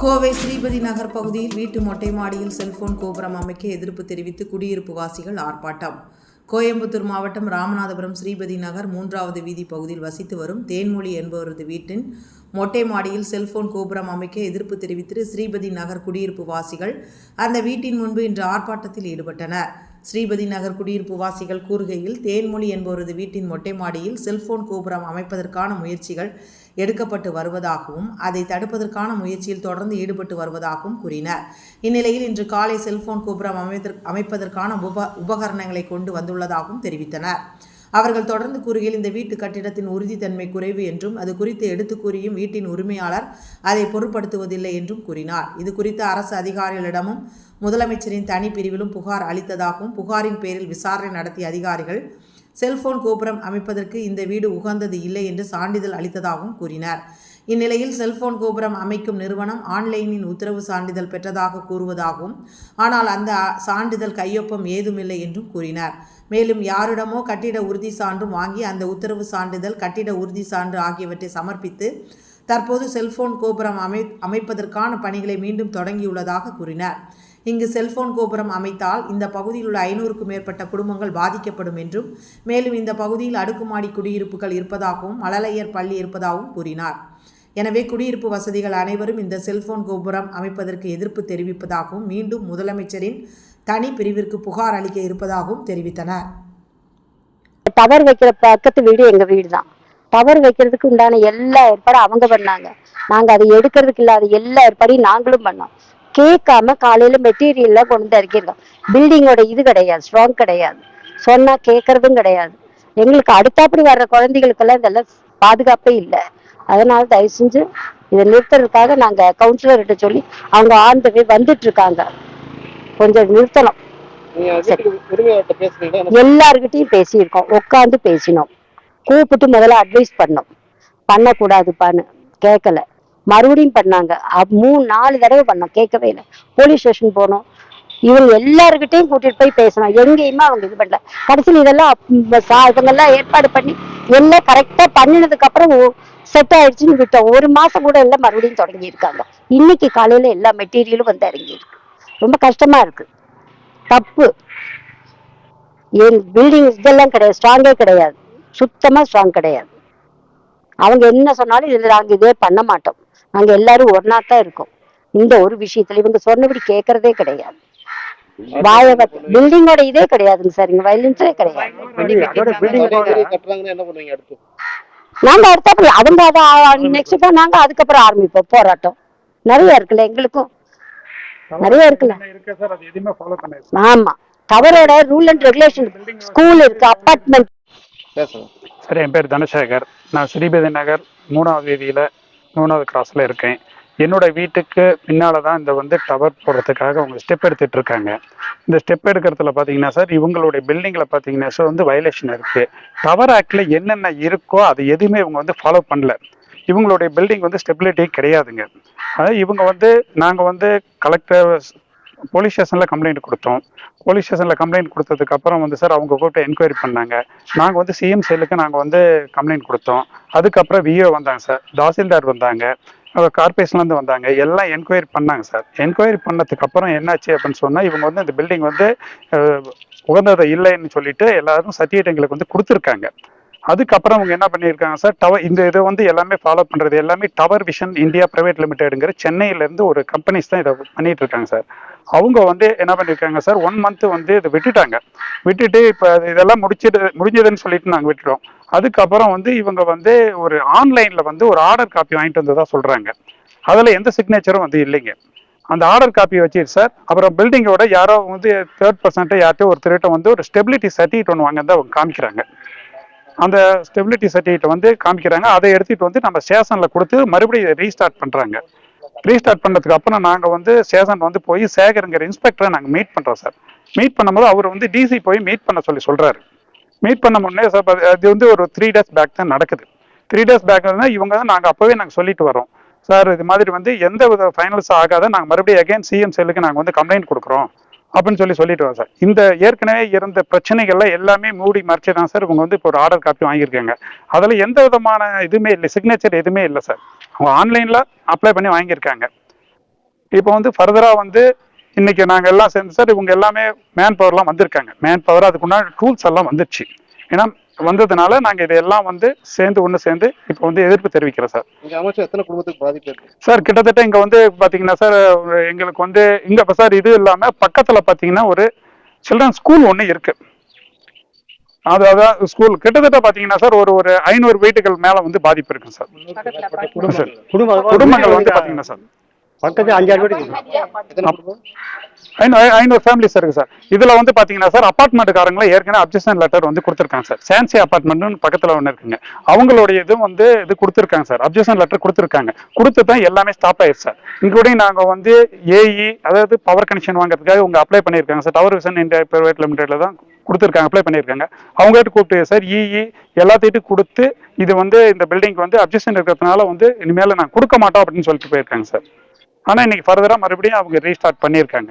கோவை ஸ்ரீபதி நகர் பகுதியில் வீட்டு மொட்டை மாடியில் செல்போன் கோபுரம் அமைக்க எதிர்ப்பு தெரிவித்து குடியிருப்பு வாசிகள் ஆர்ப்பாட்டம். கோயம்புத்தூர் மாவட்டம் ராமநாதபுரம் ஸ்ரீபதி நகர் மூன்றாவது வீதி பகுதியில் வசித்து வரும் தேன்மொழி என்பவரது வீட்டின் மொட்டை மாடியில் செல்போன் கோபுரம் அமைக்க எதிர்ப்பு தெரிவித்து ஸ்ரீபதி நகர் குடியிருப்பு வாசிகள் அந்த வீட்டின் முன்பு இன்று ஆர்ப்பாட்டத்தில் ஈடுபட்டனர். ஸ்ரீபதி நகர் குடியிருப்பு வாசிகள் கூறுகையில் தேன்மொழி என்பவரது வீட்டின் மொட்டை மாடியில் செல்போன் கோபுரம் அமைப்பதற்கான முயற்சிகள் எடுக்கப்பட்டு வருவதாகவும் அதை தடுப்பதற்கான முயற்சியில் தொடர்ந்து ஈடுபட்டு வருவதாகவும் கூறினார். இந்நிலையில் இன்று காலை செல்போன் கோபுரம் அமைப்பதற்கான உப உபகரணங்களை கொண்டு வந்துள்ளதாகவும் தெரிவித்தனர். அவர்கள் தொடர்ந்து கூறுகையில் இந்த வீட்டு கட்டிடத்தின் உறுதித்தன்மை குறைவு என்றும் அது குறித்து எடுத்து கூறியும் வீட்டின் உரிமையாளர் அதை பொருட்படுத்துவதில்லை என்றும் கூறினார். இது குறித்து அரசு அதிகாரிகளிடமும் முதலமைச்சரின் தனி பிரிவிலும் புகார் அளித்ததாகவும் புகாரின் பேரில் விசாரணை நடத்திய அதிகாரிகள் செல்போன் கோபுரம் அமைப்பதற்கு இந்த வீடு உகந்தது இல்லை என்று சான்றிதழ் அளித்ததாகவும் கூறினார். இந்நிலையில் செல்போன் கோபுரம் அமைக்கும் நிறுவனம் ஆன்லைனின் உத்தரவு சான்றிதழ் பெற்றதாக கூறுவதாகவும் ஆனால் அந்த சான்றிதழ் கையொப்பம் ஏதுமில்லை என்றும் கூறினார். மேலும் யாரிடமோ கட்டிட உறுதி சான்றும் வாங்கி அந்த உத்தரவு சான்றிதழ் கட்டிட உறுதி சான்று ஆகியவற்றை சமர்ப்பித்து தற்போது செல்போன் கோபுரம் அமை அமைப்பதற்கான பணிகளை மீண்டும் தொடங்கியுள்ளதாக கூறினார். இங்கு செல்போன் கோபுரம் அமைத்தால் இந்த பகுதியில் உள்ள ஐநூறுக்கும் மேற்பட்ட குடும்பங்கள் பாதிக்கப்படும் என்றும் மேலும் இந்த பகுதியில் அடுக்குமாடி குடியிருப்புகள் இருப்பதாகவும் மழலையர் பள்ளி இருப்பதாகவும் கூறினார். எனவே குடியிருப்பு வசதிகள் அனைவரும் இந்த செல்போன் கோபுரம் அமைப்பதற்கு எதிர்ப்பு தெரிவிப்பதாகவும் மீண்டும் முதலமைச்சரின் தனி பிரிவிற்கு புகார் அளிக்க இருப்பதாகவும் தெரிவித்தனர் டவர் வைக்கிற பக்கத்து வீடு எங்க வீடு தான் டவர் வைக்கிறதுக்கு உண்டான எல்லா ஏற்பாடும் அவங்க பண்ணாங்க. நாங்க அதை எடுக்கிறதுக்கு இல்லாத எல்லா ஏற்பாடையும் நாங்களும் பண்ணோம். கேட்காம காலையில மெட்டீரியல்லாம் கொண்டு வந்து இறக்கிருக்கோம் பில்டிங்கோட இது கிடையாது ஸ்ட்ராங் கிடையாது. சொன்னா கேட்கறதும் கிடையாது. எங்களுக்கு அடுத்தாப்படி வர்ற குழந்தைகளுக்கெல்லாம் இதெல்லாம் பாதுகாப்பே இல்லை. அதனால தயவு செஞ்சு இதை நிறுத்துறதுக்காக நாங்க கவுன்சிலர்கிட்ட சொல்லி அவங்க ஆண்டு வந்துட்டு இருக்காங்க. கொஞ்சம் நிறுத்தணும். எல்லார்கிட்டயும் பேசியிருக்கோம். உட்காந்து பேசினோம். கூப்பிட்டு முதல்ல அட்வைஸ் பண்ணோம். பண்ணக்கூடாதுப்பான்னு கேட்கல மறுபடியும் பண்ணாங்க. மூணு நாலு தடவை பண்ணோம். கேட்கவே இல்லை. போலீஸ் ஸ்டேஷன் போனோம். இவங்க எல்லார்கிட்டயும் கூட்டிட்டு போய் பேசணும் எங்கேயுமே அவங்க இது பண்ணல. கடைசியில் இதெல்லாம் இவங்கெல்லாம் ஏற்பாடு பண்ணி எல்லாம் கரெக்டா பண்ணினதுக்கு அப்புறம் செட் ஆயிடுச்சுன்னு விட்டோம். ஒரு மாசம் கூட எல்லாம் மறுபடியும் தொடங்கி இருக்காங்க இன்னைக்கு காலையில எல்லா மெட்டீரியலும் வந்து இறங்கி இருக்கு ரொம்ப கஷ்டமா இருக்கு. தப்பு. என் பில்டிங் இதெல்லாம் கிடையாது. ஸ்ட்ராங்கே கிடையாது. சுத்தமா ஸ்ட்ராங் கிடையாது. அவங்க என்ன சொன்னாலும் இதுல நாங்க இதே பண்ண மாட்டோம். நாங்க எல்லாரும் ஒன்னா தான் இருக்கோம். இந்த ஒரு விஷயத்துல இவங்க சொன்னபடி கேட்கறதே கிடையாது. வாய பில்டிங்கோட இதே கிடையாதுங்க சார். இங்க வயலன்ஸே கிடையாது. அடுத்து? நாங்க அடுத்தாப்புல அவங்க நெக்ஸ்ட் தான் நாங்க அதுக்கப்புறம் ஆரம்பிப்போம். போராட்டம். நிறைய இருக்குல்ல எங்களுக்கும். நிறைய இருக்குல்ல. இருக்கு சார் அது எதுவுமே ஃபாலோ பண்ணாது ஆமா. டவரோட ரூல் அண்ட் ரெகுலேஷன் ஸ்கூல் இருக்கு அப்பார்ட்மெண்ட் சார் என் பேர் தனசேகர். நான் ஸ்ரீபதி நகர் மூணாவது வீதியில் மூணாவது கிராஸில் இருக்கேன். என்னோட வீட்டுக்கு பின்னால தான் இந்த வந்து டவர் போடுறதுக்காக அவங்க ஸ்டெப் எடுத்துட்டு இருக்காங்க. இந்த ஸ்டெப் எடுக்கிறதுல பார்த்தீங்கன்னா சார் இவங்களுடைய பில்டிங்கில் பார்த்தீங்கன்னா சார் வந்து வயலேஷன் இருக்கு. டவர் ஆக்டில் என்னென்ன இருக்கோ அது எதுவுமே இவங்க வந்து ஃபாலோ பண்ணல. இவங்களுடைய பில்டிங் வந்து ஸ்டெபிலிட்டி கிடையாதுங்க. அதாவது இவங்க வந்து நாங்கள் வந்து கலெக்டர் போலீஸ் ஸ்டேஷனில் கம்ப்ளைண்ட் கொடுத்தோம். போலீஸ் ஸ்டேஷனில் கம்ப்ளைண்ட் கொடுத்ததுக்கு அப்புறம் வந்து சார் அவங்க கூப்பிட்டு என்கொயரி பண்ணாங்க. நாங்கள் வந்து சிஎம் செல்லுக்கு நாங்கள் வந்து கம்ப்ளைண்ட் கொடுத்தோம். அதுக்கப்புறம் விஓ வந்தாங்க சார் தாசில்தார் வந்தாங்க. கார்பரேஷன்லேருந்து வந்தாங்க. எல்லாம் என்கொயரி பண்ணாங்க சார் என்கொயரி பண்ணதுக்கு அப்புறம் என்னாச்சு அப்படின்னு சொன்னால் இவங்க வந்து இந்த பில்டிங் வந்து உகந்ததை இல்லைன்னு சொல்லிட்டு எல்லாரும் சர்டிஃபிகேட் எங்களுக்கு வந்து கொடுத்துருக்காங்க. அதுக்கப்புறம் அவங்க என்ன பண்ணியிருக்காங்க சார்? டவர் இந்த இதை வந்து எல்லாமே ஃபாலோ பண்ணுறது எல்லாமே டவர் விஷன் இந்தியா பிரைவேட் லிமிடெடுங்கிற சென்னையிலேருந்து ஒரு கம்பெனிஸ் தான் இதை பண்ணிட்டு இருக்காங்க சார். அவங்க வந்து என்ன பண்ணியிருக்காங்க சார்? ஒன் மந்த் வந்து இதை விட்டுட்டாங்க. விட்டுட்டு இப்போ இதெல்லாம் முடிச்சிட்டு முடிஞ்சதுன்னு சொல்லிட்டு நாங்கள் விட்டுட்டோம். அதுக்கப்புறம் வந்து இவங்க வந்து ஒரு ஆன்லைனில் வந்து ஒரு ஆர்டர் காப்பி வாங்கிட்டு வந்ததா சொல்கிறாங்க அதில் எந்த சிக்னேச்சரும் வந்து இல்லைங்க. அந்த ஆர்டர் காப்பியை வச்சு சார். அப்புறம் பில்டிங்கோட யாரோ வந்து தேர்ட் பர்சன்ட்டு யார்கிட்டயோ ஒருத்தர்கிட்ட வந்து ஒரு ஸ்டெபிலிட்டி சர்டிஃபிகேட் ஒன்று வாங்க அவங்க காமிக்கிறாங்க. அந்த ஸ்டெபிலிட்டி சர்டிஃபிகேட் வந்து காமிக்கிறாங்க. அதை எடுத்துட்டு வந்து நம்ம ஸ்டேஷனில் கொடுத்து மறுபடியும் ரீஸ்டார்ட் பண்ணுறாங்க ரீஸ்டார்ட் பண்ணதுக்கு அப்புறம் நாங்கள் வந்து ஸ்டேஷன் வந்து போய் சேகருங்கிற இன்ஸ்பெக்டரை நாங்கள் மீட் பண்ணுறோம் சார் மீட் பண்ணும்போது அவர் வந்து டிசி போய் மீட் பண்ண சொல்லி சொல்கிறாரு மீட் பண்ண முன்னே சார் அது வந்து ஒரு த்ரீ டேஸ் பேக் தான் நடக்குது. த்ரீ டேஸ் பேக் இவங்க தான் நாங்கள் அப்போவே நாங்கள் சொல்லிட்டு வரோம். சார் இது மாதிரி வந்து எந்த வித ஃபைனல்ஸ் ஆகாத நாங்கள் மறுபடியும் அகைன் சிஎம் செல்லுக்கு நாங்கள் வந்து கம்ப்ளைண்ட் கொடுக்குறோம். அப்படின்னு சொல்லி சொல்லிட்டு வரோம் சார். இந்த ஏற்கனவே இருந்த பிரச்சனைகள்ல எல்லாமே மூடி மறைச்சு தான் சார் இவங்க வந்து இப்போ ஒரு ஆர்டர் காப்பி வாங்கியிருக்காங்க. அதில் எந்த விதமான இதுவுமே இல்லை சிக்னேச்சர் எதுவுமே இல்லை சார். அவங்க ஆன்லைனில் அப்ளை பண்ணி வாங்கியிருக்காங்க. இப்போ வந்து ஃபர்தராக வந்து இன்னைக்கு நாங்கள் எல்லாம் சேர்ந்து சார் இவங்க எல்லாமே மேன் பவர்லாம் வந்திருக்காங்க. மேன் பவர் அதுக்குண்டான டூல்ஸ் எல்லாம் வந்துருச்சு. ஏன்னா வந்ததுனால நாங்க இதெல்லாம் வந்து சேர்ந்து ஒன்று சேர்ந்து இப்போ வந்து எதிர்ப்பு தெரிவிக்கிறோம் சார். எத்தனை குடும்பத்துக்கு பாதிப்பு இருக்கு? சார் கிட்டத்தட்ட இங்க வந்து பாத்தீங்கன்னா சார் எங்களுக்கு வந்து இங்க சார் இது இல்லாம பக்கத்துல பாத்தீங்கன்னா ஒரு சில்ட்ரன் ஸ்கூல் ஒண்ணு இருக்கு. அது அதான் ஸ்கூல் கிட்டத்தட்ட பாத்தீங்கன்னா சார் ஒரு ஒரு ஐநூறு வீட்டுகள் மேல வந்து பாதிப்பு இருக்கு சார். குடும்பங்கள் வந்து பாத்தீங்கன்னா சார். பக்கத்துல அஞ்சாறு வீடு ஐநூறு ஐநூறு ஃபேமிலிஸ் இருக்கு சார் இதுல வந்து பாத்தீங்கன்னா சார் அபார்ட்மெண்ட்டுக்காரங்கள ஏற்கனவே அப்ஜெக்ஷன் லெட்டர் வந்து கொடுத்துருக்காங்க சார் சான்சி அபார்ட்மெண்ட்னு பக்கத்துல ஒன்று இருக்குங்க. அவங்களுடைய இது வந்து இது கொடுத்துருக்காங்க சார் அப்ஜெக்ஷன் லெட்டர் கொடுத்துருக்காங்க. கொடுத்து தான் எல்லாமே ஸ்டாப் ஆயிடுச்சு சார் இன்க்ளூடிங் நாங்க வந்து ஏஇ அதாவது பவர் கனெக்ஷன் வாங்குறதுக்காக உங்க அப்ளை பண்ணியிருக்காங்க sir tower vision India private லிமிடெட்ல தான் கொடுத்துருக்காங்க அப்ளை பண்ணியிருக்காங்க. அவங்ககிட்ட கூப்பிட்டு சார் இஇ எல்லாத்தையும் கொடுத்து இது வந்து இந்த பில்டிங் வந்து அப்ஜெக்ஷன் இருக்கிறதுனால வந்து இனிமேல நான் கொடுக்க மாட்டோம் அப்படின்னு சொல்லிட்டு போயிருக்காங்க சார் ஆனால் இன்னைக்கு ஃபர்தராக மறுபடியும் அவங்க ரீஸ்டார்ட் பண்ணியிருக்காங்க.